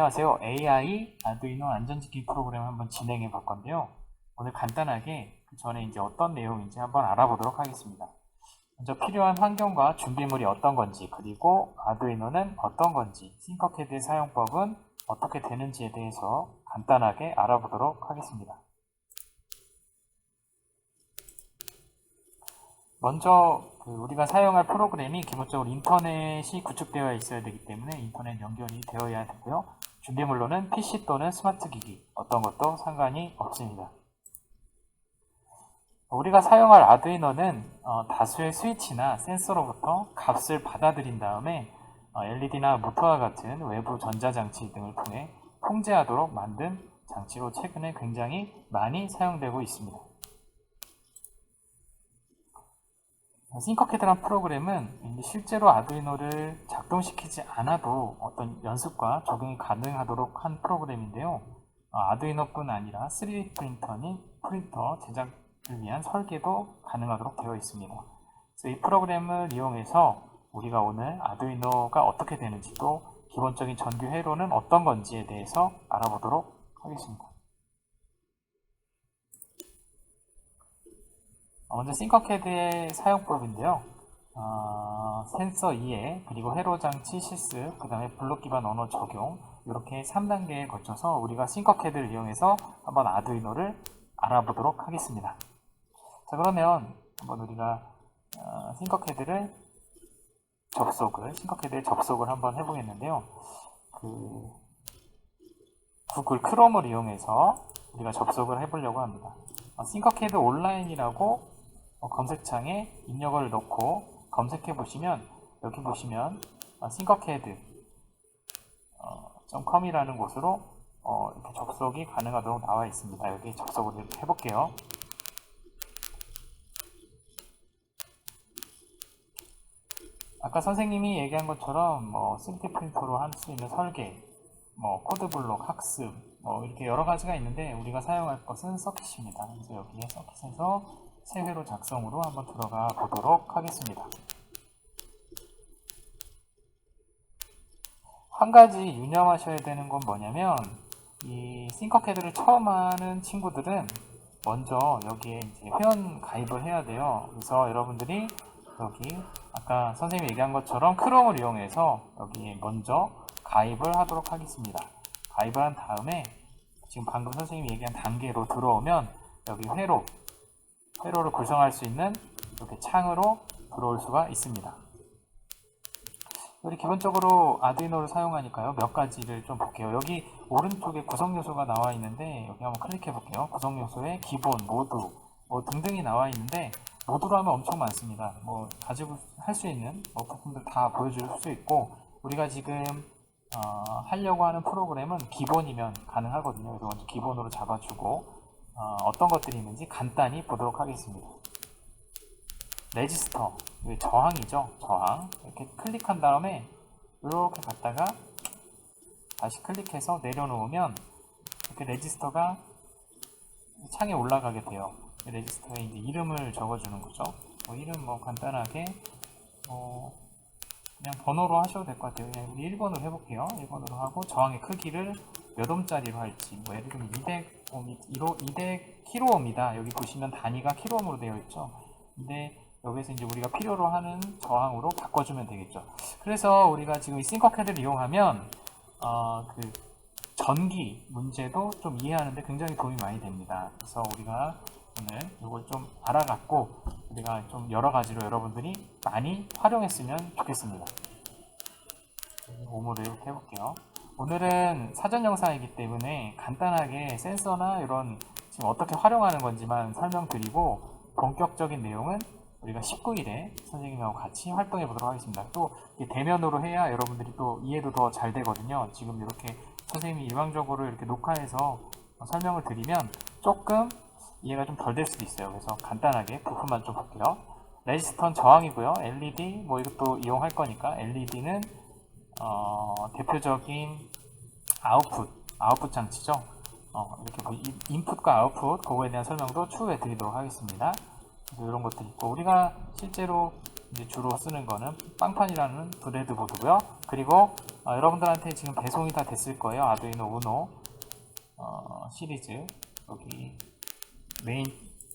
안녕하세요. AI 아두이노 안전지킴 프로그램 한번 진행해 볼 건데요. 오늘 간단하게 그 전에 이제 어떤 내용인지 한번 알아보도록 하겠습니다. 먼저 필요한 환경과 준비물이 어떤 건지, 그리고 아두이노는 어떤 건지, 싱커캐드의 사용법은 어떻게 되는지에 대해서 간단하게 알아보도록 하겠습니다. 먼저 그 우리가 사용할 프로그램이 기본적으로 인터넷이 구축되어 있어야 되기 때문에 인터넷 연결이 되어야 되고요. 준비물로는 PC 또는 스마트 기기 어떤 것도 상관이 없습니다. 우리가 사용할 아두이노는 어, 다수의 스위치나 센서로부터 값을 받아들인 다음에 어, LED나 모터와 같은 외부 전자장치 등을 통해 통제하도록 만든 장치로 최근에 굉장히 많이 사용되고 있습니다. 싱커캐드란 프로그램은 실제로 아두이노를 작동시키지 않아도 어떤 연습과 적용이 가능하도록 한 프로그램인데요. 어, 아두이노뿐 아니라 3D 프린터니 프린터 제작을 위한 설계도 가능하도록 되어 있습니다. 그래서 이 프로그램을 이용해서 우리가 오늘 아두이노가 어떻게 되는지도 기본적인 전기 회로는 어떤 건지에 대해서 알아보도록 하겠습니다. 어, 먼저 싱커캐드의 사용법인데요. 어, 센서 이해, 그리고 회로 장치 실습, 그 다음에 블록 기반 언어 적용 이렇게 3단계에 거쳐서 우리가 싱커캐드를 이용해서 한번 아두이노를 알아보도록 하겠습니다. 자 그러면 한번 우리가 어, 싱커캐드를 접속을 싱커캐드에 접속을 한번 해보겠는데요. 그 구글 크롬을 이용해서 우리가 접속을 해보려고 합니다. 어, 싱커캐드 온라인이라고 어, 검색창에 입력어를 넣고 검색해 보시면 여기 보시면 어, 싱커캐드 어, .com이라는 곳으로 어, 이렇게 접속이 가능하도록 나와 있습니다. 여기 접속을 해볼게요. 아까 선생님이 얘기한 것처럼 뭐 3D 프린터로 할 수 있는 설계, 뭐 코드 블록 학습, 뭐 이렇게 여러 가지가 있는데 우리가 사용할 것은 서킷입니다. 그래서 여기에 서킷에서 새 회로 작성으로 한번 들어가 보도록 하겠습니다. 한 가지 유념하셔야 되는 건 뭐냐면 이 싱커캐드를 처음 하는 친구들은 먼저 여기에 이제 회원 가입을 해야 돼요. 그래서 여러분들이 여기 아까 선생님이 얘기한 것처럼 크롬을 이용해서 여기 먼저 가입을 하도록 하겠습니다. 가입을 한 다음에 지금 방금 선생님이 얘기한 단계로 들어오면 여기 회로 회로를 구성할 수 있는 이렇게 창으로 들어올 수가 있습니다. 우리 기본적으로 아두이노를 사용하니까요. 몇 가지를 좀 볼게요. 여기 오른쪽에 구성 요소가 나와 있는데 여기 한번 클릭해 볼게요. 구성 요소에 기본, 모두, 뭐 등등이 나와 있는데 모두로 하면 엄청 많습니다. 뭐 가지고 할 수 있는 뭐 부품들 다 보여줄 수 있고 우리가 지금 어, 하려고 하는 프로그램은 기본이면 가능하거든요. 그래서 먼저 기본으로 잡아주고 어, 떤 것들이 있는지 간단히 보도록 하겠습니다. 레지스터, 저항이죠. 저항. 이렇게 클릭한 다음에 이렇게 갔다가 다시 클릭해서 내려놓으면 이렇게 레지스터가 창에 올라가게 돼요. 레지스터에 이제 이름을 적어주는 거죠. 뭐 이름 뭐 간단하게 뭐 그냥 번호로 하셔도 될 것 같아요. 그냥 우리 1번으로 해볼게요. 1번으로 하고 저항의 크기를 몇 옴짜리로 할지 뭐 예를 들면 200 옴, 200kΩ입니다. 여기 보시면 단위가 킬로옴으로 되어 있죠. 근데 여기서 이제 우리가 필요로 하는 저항으로 바꿔주면 되겠죠. 그래서 우리가 지금 이 싱커캐드를 이용하면 어, 그 전기 문제도 좀 이해하는데 굉장히 도움이 많이 됩니다. 그래서 우리가 오늘 이걸 좀 알아갖고 우리가 좀 여러 가지로 여러분들이 많이 활용했으면 좋겠습니다. 오므로 이렇게 해볼게요. 오늘은 사전 영상이기 때문에 간단하게 센서나 이런 지금 어떻게 활용하는 건지만 설명드리고 본격적인 내용은 우리가 19일에 선생님하고 같이 활동해 보도록 하겠습니다. 또 대면으로 해야 여러분들이 또 이해도 더 잘 되거든요. 지금 이렇게 선생님이 일방적으로 이렇게 녹화해서 설명을 드리면 조금 이해가 좀 덜 될 수도 있어요. 그래서 간단하게 부품만 좀 볼게요. 레지스턴 저항이고요. LED 뭐 이것도 이용할 거니까 LED는 어, 대표적인 아웃풋, 아웃풋 장치죠. 어, 이렇게 뭐 인풋과 아웃풋 그거에 대한 설명도 추후에 드리도록 하겠습니다. 이런 것들이 있고 우리가 실제로 이제 주로 쓰는 거는 빵판이라는 브레드보드고요. 그리고 어, 여러분들한테 지금 배송이 다 됐을 거예요. 아두이노 우노 어, 시리즈 여기 메인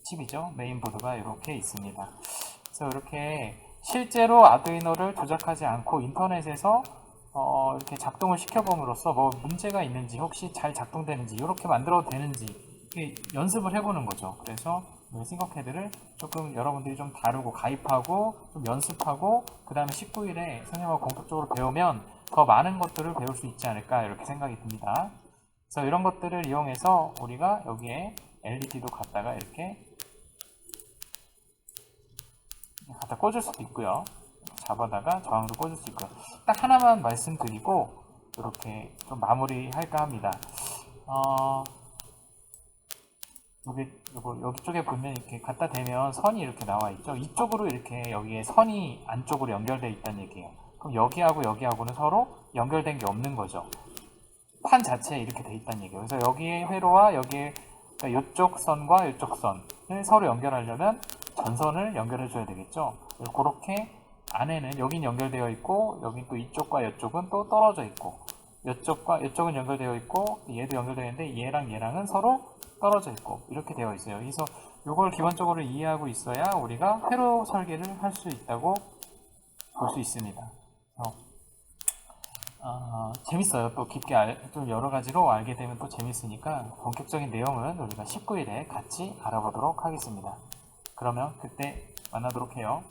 칩이죠. 메인 보드가 이렇게 있습니다. 그래서 이렇게 실제로 아두이노를 조작하지 않고 인터넷에서 어, 이렇게 작동을 시켜봄으로써 뭐 문제가 있는지 혹시 잘 작동되는지 이렇게 만들어도 되는지 연습을 해보는 거죠. 그래서 이 싱커캐드를 조금 여러분들이 좀 다루고 가입하고 좀 연습하고 그 다음에 19일에 선생님하고 본격적으로 배우면 더 많은 것들을 배울 수 있지 않을까 이렇게 생각이 듭니다. 그래서 이런 것들을 이용해서 우리가 여기에 LED도 갖다가 이렇게 갖다 꽂을 수도 있고요. 잡아다가 저항도 꽂을 수 있고요. 딱 하나만 말씀드리고 이렇게 좀 마무리할까 합니다. 어, 여기 요거 여기 쪽에 보면 이렇게 갖다 대면 선이 이렇게 나와 있죠. 이쪽으로 이렇게 여기에 선이 안쪽으로 연결되어 있다는 얘기예요. 그럼 여기하고 여기하고는 서로 연결된 게 없는 거죠. 판 자체에 이렇게 돼 있다는 얘기예요. 그래서 여기에 회로와 여기에 그러니까 이쪽 선과 이쪽 선을 서로 연결하려면 전선을 연결해 줘야 되겠죠. 그렇게 안에는 여긴 연결되어 있고 여긴 또 이쪽과 이쪽은 또 떨어져 있고 이쪽과 이쪽은 연결되어 있고 얘도 연결되어 있는데 얘랑 얘랑은 서로 떨어져 있고 이렇게 되어 있어요. 그래서 이걸 기본적으로 이해하고 있어야 우리가 회로 설계를 할 수 있다고 볼 수 있습니다. 어, 재밌어요. 또 깊게 알, 좀 여러 가지로 알게 되면 또 재밌으니까 본격적인 내용은 우리가 19일에 같이 알아보도록 하겠습니다. 그러면 그때 만나도록 해요.